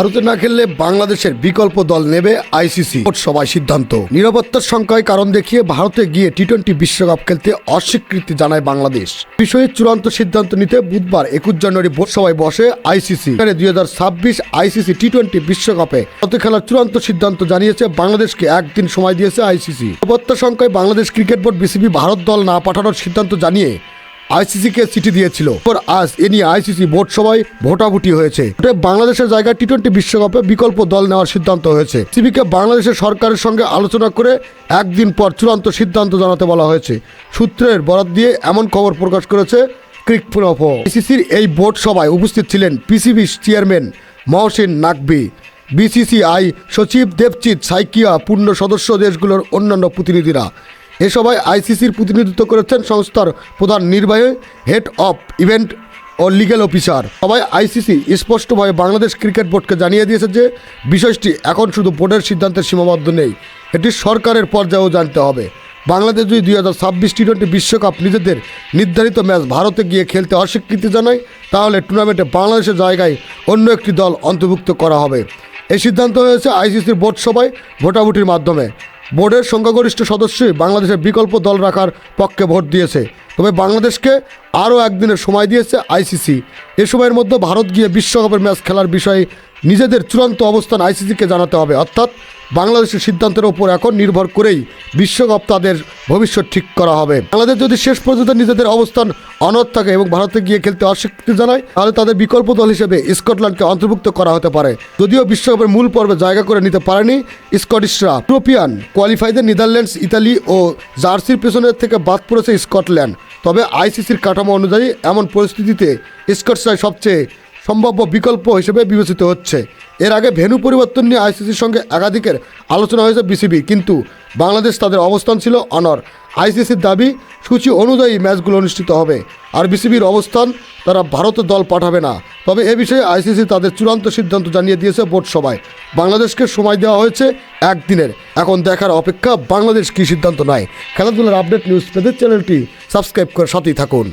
ভারতে না খেললে বাংলাদেশের বিকল্প দল নেবে আইসিসি। সভায় সিদ্ধান্ত। নিরাপত্তার সংখ্যায় কারণ দেখিয়ে ভারতে গিয়ে টি টোয়েন্টি বিশ্বকাপ খেলতে অস্বীকৃতি জানায় বাংলাদেশ। বিষয়ে চূড়ান্ত সিদ্ধান্ত নিতে বুধবার একুশ জানুয়ারি ভোট সভায় বসে আইসিসি। দুই হাজার ছাব্বিশ আইসিসি টি টোয়েন্টি বিশ্বকাপে ভারতে খেলার চূড়ান্ত সিদ্ধান্ত জানিয়েছে বাংলাদেশকে। একদিন সময় দিয়েছে আইসিসি। নিরাপত্তার সংখ্যায় Bangladesh cricket board BCB Bharat দল না পাঠানোর সিদ্ধান্ত জানিয়ে আইসিসিকে চিঠি দিয়েছিল। পর আজ এ নিয়ে আইসিসি বোর্ড সভায় ভোটাভুটি হয়েছে। বাংলাদেশের জায়গায় টি টোয়েন্টি বিশ্বকাপে বিকল্প দল নেওয়ার সিদ্ধান্ত হয়েছে। সিবিকে বাংলাদেশের সরকারের সঙ্গে আলোচনা করে একদিন পর চূড়ান্ত সিদ্ধান্ত জানাতে বলা হয়েছে। সূত্রের বরাত দিয়ে এমন খবর প্রকাশ করেছে ক্রিকফুনফো আইসিসির এই বোর্ড সভায় উপস্থিত ছিলেন PCB chairman Mohsin Naqvi BCCI সচিব দেবচিৎ সাইকিয়া, পূর্ণ সদস্য দেশগুলোর অন্যান্য প্রতিনিধিরা। এ সভায় আইসিসির প্রতিনিধিত্ব করেছেন সংস্থার প্রধান নির্বাহী হেড অফ ইভেন্ট ও লিগ্যাল অফিসার সবাই আইসিসি স্পষ্টভাবে বাংলাদেশ ক্রিকেট বোর্ডকে জানিয়ে দিয়েছে যে, বিষয়টি এখন শুধু বোর্ডের সিদ্ধান্তের সীমাবদ্ধ নেই, এটি সরকারের পর্যায়েও জানতে হবে। বাংলাদেশ যদি দুই হাজার ছাব্বিশ টি টোয়েন্টি বিশ্বকাপ নিজেদের নির্ধারিত ম্যাচ ভারতে গিয়ে খেলতে অস্বীকৃতি জানায়, তাহলে টুর্নামেন্টে বাংলাদেশের জায়গায় অন্য একটি দল অন্তর্ভুক্ত করা হবে। এই সিদ্ধান্ত হয়েছে আইসিসির বোর্ড সভায় ভোটাভুটির মাধ্যমে। বোর্ডের সংখ্যাগরিষ্ঠ সদস্যই বাংলাদেশের বিকল্প দল রাখার পক্ষে ভোট দিয়েছে। তবে বাংলাদেশকে আরও একদিনের সময় দিয়েছে আইসিসি। এ সময়ের মধ্যে ভারত গিয়ে বিশ্বকাপের ম্যাচ খেলার বিষয়ে নিজেদের চূড়ান্ত অবস্থান আইসিসিকে জানাতে হবে। অর্থাৎ বাংলাদেশের সিদ্ধান্তের ওপর এখন নির্ভর করেই বিশ্বকাপ তাদের ভবিষ্যৎ ঠিক করা হবে। বাংলাদেশ যদি শেষ পর্যন্ত নিজেদের অবস্থান অনড় থাকে এবং ভারতে গিয়ে খেলতে অস্বীকৃতি জানায়, তাহলে তাদের বিকল্প দল হিসেবে স্কটল্যান্ডকে অন্তর্ভুক্ত করা হতে পারে। যদিও বিশ্বকাপের মূল পর্বে জায়গা করে নিতে পারেনি স্কটিশরা। ইউরোপিয়ান কোয়ালিফাইদের নেদারল্যান্ডস, ইতালি ও জার্সির পেছনের থেকে বাদ পড়েছে স্কটল্যান্ড। তবে আইসিসির কাঠামো অনুযায়ী এমন পরিস্থিতিতে স্কটসরাই সবচেয়ে সম্ভাব্য বিকল্প হিসেবে বিবেচিত হচ্ছে। এর আগে ভেন্যু পরিবর্তন নিয়ে আইসিসির সঙ্গে একাধিকের আলোচনা হয়েছে বিসিবি, কিন্তু বাংলাদেশ তাদের অবস্থান ছিল অনর আইসিসির দাবি, সূচি অনুযায়ী ম্যাচগুলো অনুষ্ঠিত হবে। আর বিসিবির অবস্থান তারা ভারতের দল পাঠাবে না। তবে এ বিষয়ে আইসিসি তাদের চূড়ান্ত সিদ্ধান্ত জানিয়ে দিয়েছে বোর্ড সভায়। বাংলাদেশকে সময় দেওয়া হয়েছে একদিনের। এখন দেখার অপেক্ষা বাংলাদেশ কী সিদ্ধান্ত নেয়। খেলাধুলার আপডেট নিউজ পেতে চ্যানেলটি সাবস্ক্রাইব করে সাথেই থাকুন।